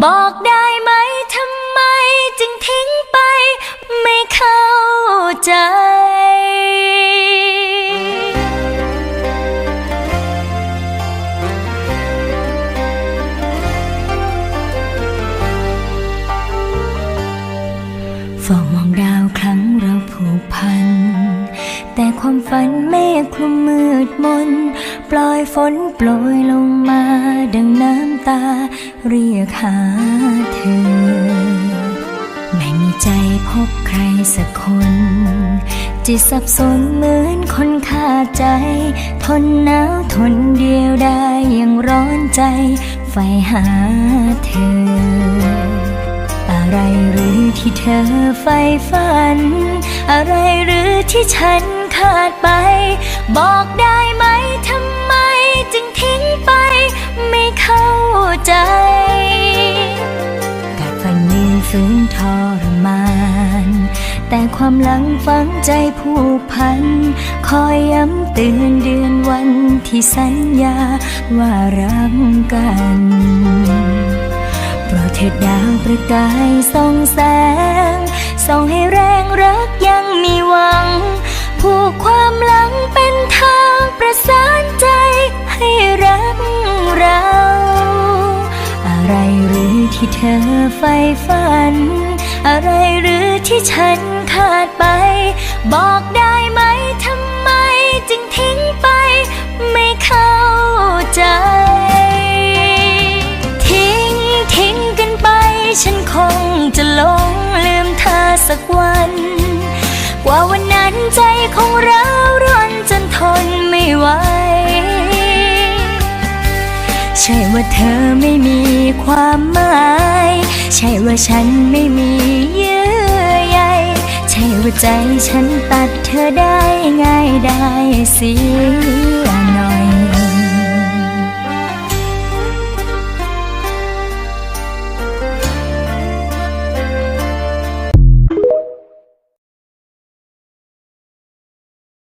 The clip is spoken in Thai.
บอกได้ไหมทำไมจึงทิ้งไป ไม่เข้าใจ เฝ้ามองดาวครั้งเราผูกพัน ความฝันเมฆคลุมมืดมน ปล่อยฝนโปรยลงมา ดังน้ำตา เรียกหาเธอ ไม่มีใจพบใครสักคน จิตสับสนเหมือนคนขาดใจ ทนหนาวทนเดียวได้ยังร้อนใจไฟหาเธออะไรหรือที่เธอใฝ่ฝัน อะไรหรือที่ฉันาดไป บอกได้ไหมทำไมจึงทิ้งไป ไม่เข้าใจกัดฟันยืนฝืนทรมาน แต่ความหลังฝังใจผูกพัน คอยย้ำเตือนเดือนวันที่สัญญาว่ารักกันโปรดเถิดดาวประกายส่องแสงส่องให้แรงรักยัง อะไรหรือที่เธอใฝ่ฝัน อะไรหรือที่ฉันขาดไป บอกได้ไหมทำไมจึงทิ้งไป ไม่เข้าใจ ทิ้งทิ้งกันไป ฉันคงจะหลงลืมเธอสักวัน กว่าวันนั้นใจของเรา ใช่ว่าเธอไม่มีความหมาย ใช่ว่าฉันไม่มีเยื่อใยใช่ว่าใจฉันตัดเธอได้ง่ายได้เสีย